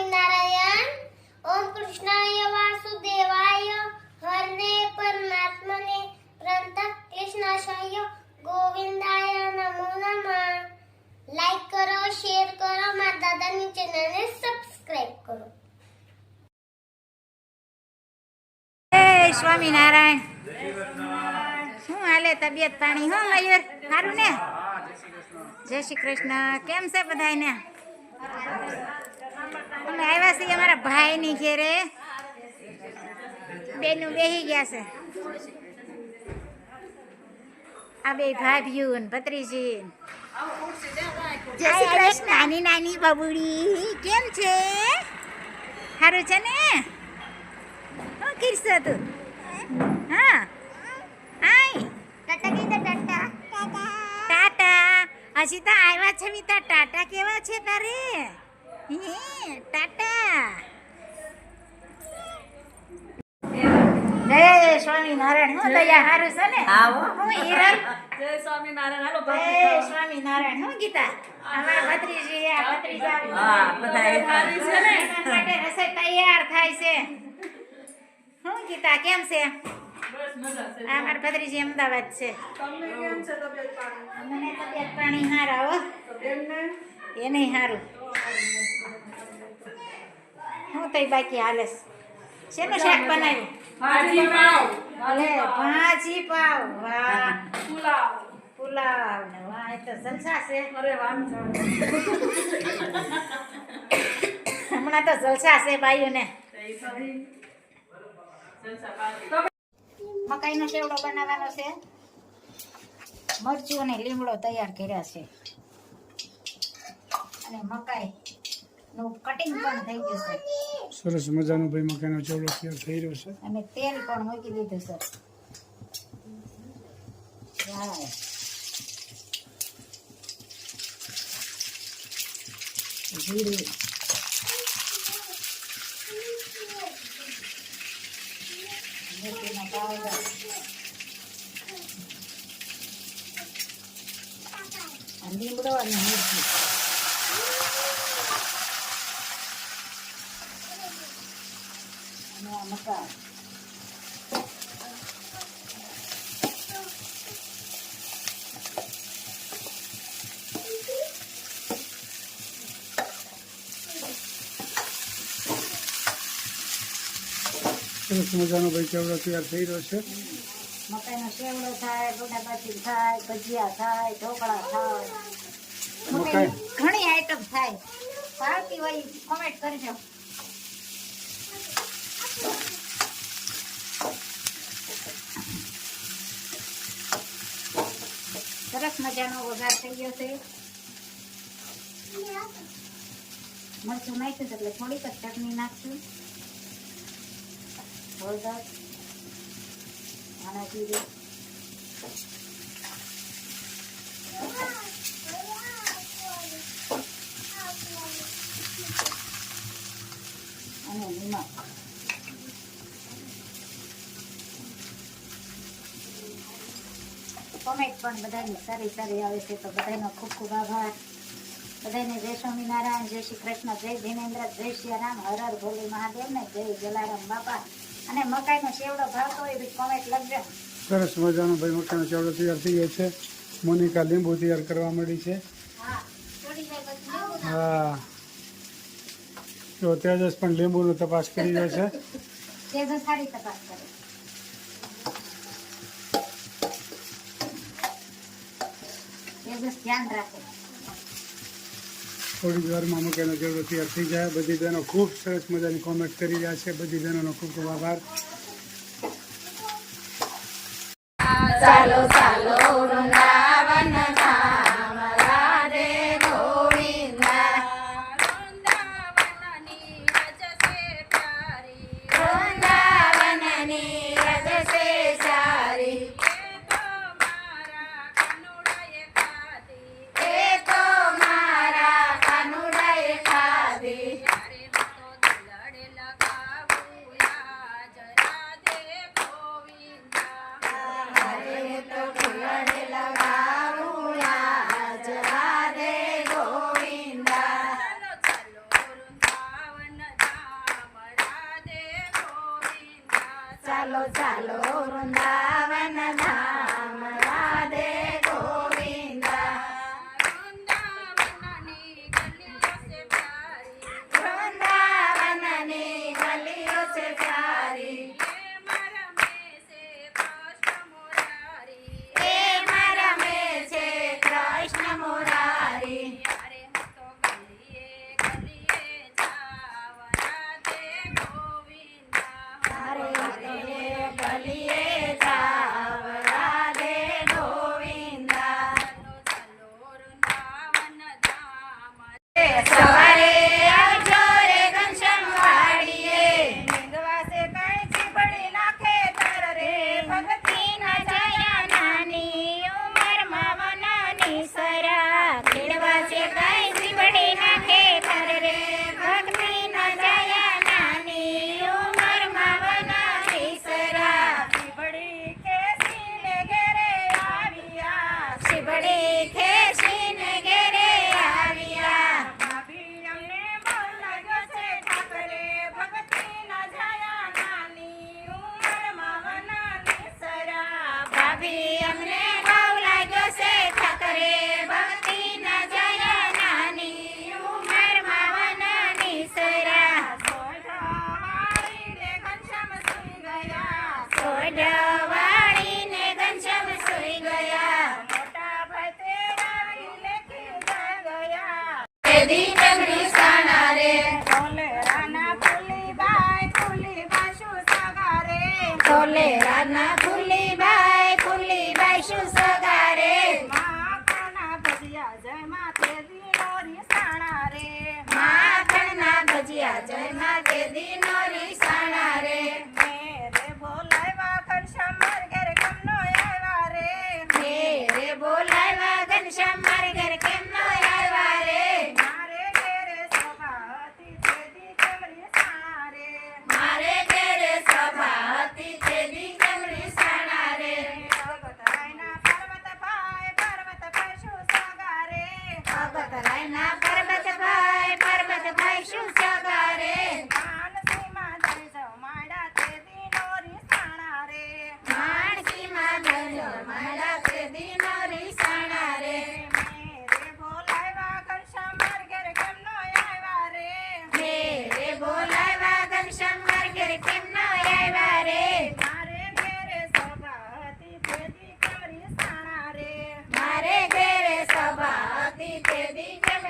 સ્વામિનારાયણ. ઓમ કૃષ્ણાય વાસુદેવાય. હરને પરમાત્મને પ્રંત કૃષ્ણાશય ગોવિંદાય નમો નમઃ. લાઈક કરો શેર કરો, મારા દાદાની ચેનલને સબસ્ક્રાઇબ કરો. જય સ્વામિનારાયણ. શું હાલે તબિયત પાણી? હો મયુર? સારું ને? જય શ્રી કૃષ્ણ. કેમ છે બધાયને? અમે આવ્યા છીએ અમારા ભાઈની ઘેરે. બેનું બેહી ગયા છે. આ બે ભાભીઓ ને ભત્રીજી. જય શ્રી કૃષ્ણ. નાની નાની બબુડી. કેમ છે? સારું છે ને? શું કરશો તું? હા. આય ટાટા ટાટા. ટાટા. હજી તો આવ્યા છે મીતા. ટાટા કેવા છે તારે? હે સ્વામિનારાયણ હું દયા હારું છે. ને આવો. હું હિરલ જય સ્વામિનારાયણ હાલો જય સ્વામિનારાયણ હું ગીતા અમારા ભત્રીજી આ ભત્રીજા હા, બધાએ સારી છે ને માટે રસોઈ તૈયાર થાય છે હું ગીતા કેમ છે બસ આ મારા ભત્રીજી અમદાવાદ છે. તમને કેમ છે તબિયત પાણી? અમને તબિયત પાણી હારા હો. એમને? એને હારું હું તઈ બાકી હાલે. શેનું શાક બનાવ્યું? ભાજી પાવ. ભલે ભાજી પાવ. વાહ. પુલાવ. પુલાવ ને વાહ એ તો જલસા છે. અરે વાંધો હમણાં તો જલસા છે ભાઈઓને. મકાઈનો સેવડો બનાવવાનો છે? મરચું અને લીમડો તૈયાર કર્યા છે. અને મકાઈ કટિંગ પણ થઈ ગયું છે. સરસ મજાનો ભાઈ મકાનો ચવડો તૈયાર થઈ રહ્યો છે. અને તેલ પણ મૂકી દીધું છે. જીરું. મેથીનો પાવડર. લીમડો અને મિરચી અને આ સરસ મજાનો ભાઈ ચેવડો તૈયાર થઈ રહ્યો છે. મકાઈનો સેવડો થાય ગોડાબાજી થાય ભજીયા થાય ઢોકળા થાય. મકાઈ. ઘણી આઈટમ થાય. ભાવતી હોય કોમેન્ટ કરજો સરસ મજાનો વઘાર થઈ ગયો છે. મરચું નાખ્યું એટલે થોડીક જ ચટણી નાખશું. હળદર અને જીરું અને નિમક કોમેન્ટ પણ બધાની સારી સારી આવે છે તો બધાનો ખૂબ ખૂબ આભાર. બધાને જય સ્વામિનારાયણ જય શ્રી કૃષ્ણ જય ધીનેન્દ્ર જય સિયારામ હર હર ભોલે મહાદેવ ને જય જલારામ બાપા. અને મકાઈનો સેવડો ભાવતો હોય તો કોમેન્ટ લખજો. સરસ મજાનો ભાઈ મકાઈનો ચવડો તૈયાર થઈ ગયો છે. મોનિકા લીંબુ તૈયાર કરવા મળી છે. હા તો તેજસ પણ લીંબુનો તપાસ કરી રહ્યો છે. તેજસ સારી તપાસ કરે. તેજસ ધ્યાન રાખે. થોડી વારમાં મકાઈનો ચવડો તૈયાર થઈ જાય. બધી બહેનો ખૂબ સરસ મજાની કોમેન્ટ કરી રહ્યા છે. બધી બહેનોનો ખૂબ ખૂબ આભાર. કોલે રાના ફૂલી બાઈ ફૂલી બાઈ શું સગારે માખણના ભજીયા જય માતે દીનોરી સાણા રે માખણના ભજીયા જય માતે દીનોરી સાણા રે મેરે બોલાવા ઘનશ્યામ માર ઘેર કેમનો આવ્યા રે મેરે બોલાવા ઘનશ્યામ માર ઘેર કેમનો આવ્યા રે મારે ઘેરે સભા હતી તેદી કેમરી સાણા રે મારે ઘેરે સભા હતી તેદી કેમરી સાણા રે ભગત રાયના પર્વત ભાઈ પર્વત ભાઈ શું સગારે ભગત રાયના પર્વત ભાઈ પર્વત ભાઈ શું સગારે માનસીમાં જઈ જાઉં માડા તેદી નોરી સાણા રે માનસીમાં જઈ જાઉં માડા તેદી નોરી સાણા રે મેરે બોલાવ્યા ઘનશ્યામ માર ઘેર કેમનો આવ્યા રે મેરે બોલાવ્યા ઘનશ્યામ માર ઘેર કેમનો આવ્યા રે મારે ઘેરે સભા હતી તેદી કેમરી સાણા રે મારે ઘેરે સભા હતી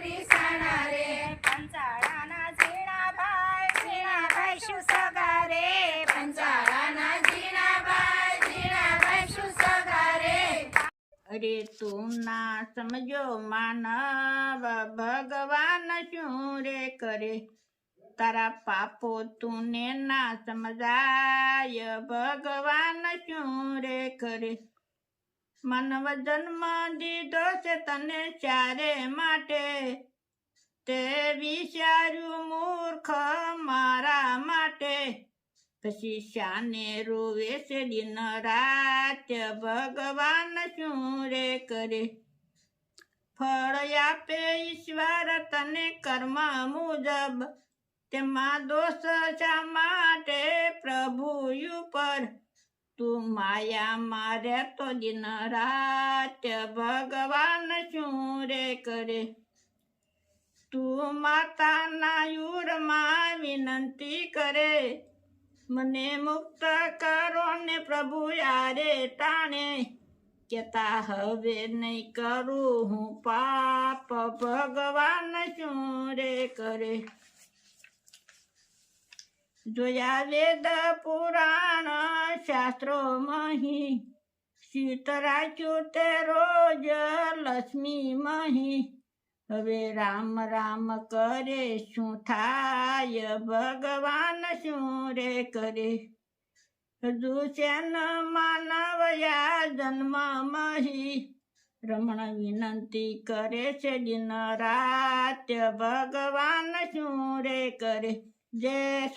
તેદી કેમરી સાણા રે પંચાળાના ઝીણા ભાઈ ઝીણા ભાઈ શું સગારે પંચાળાના ઝીણા ભાઈ ઝીણા ભાઈ શું સગારે અરે તું ના સમજો માનવ ભગવાન શું રે કરે તારા માનવ જન્મ દીધો છે તને ચારે માટે. તે વિચાર્યું મૂર્ખ મારા માટે. પછી શાને રોવે છે દિન રાત. ભગવાન શું રે કરે? ફળ આપે ઈશ્વર તને કર્મ મુજબ. તેમાં દોષ શા માટે? પ્રભુ ઉપર તું મારે तो દિન રાત ભગવાન શું રે કરે? તું માતાના યુરમાં વિનંતી કરે. મને મુક્ત કરો ને પ્રભુ યારે ટાણે. કેતા હવે નહીં કરું હું પાપ, ભગવાન શું રે કરે? જોયા વેદ પુરાણ શાસ્ત્રો મહી. સીતરાચ્યું તે રોજ લક્ષ્મી મહી. હવે રામ રામ કરે શું થાય? ભગવાન શું રે કરે? હજુ માનવ યા જન્મ મહી? રમણ વિનંતી કરે છે દિન રાત. ભગવાન શું રે કરે? જય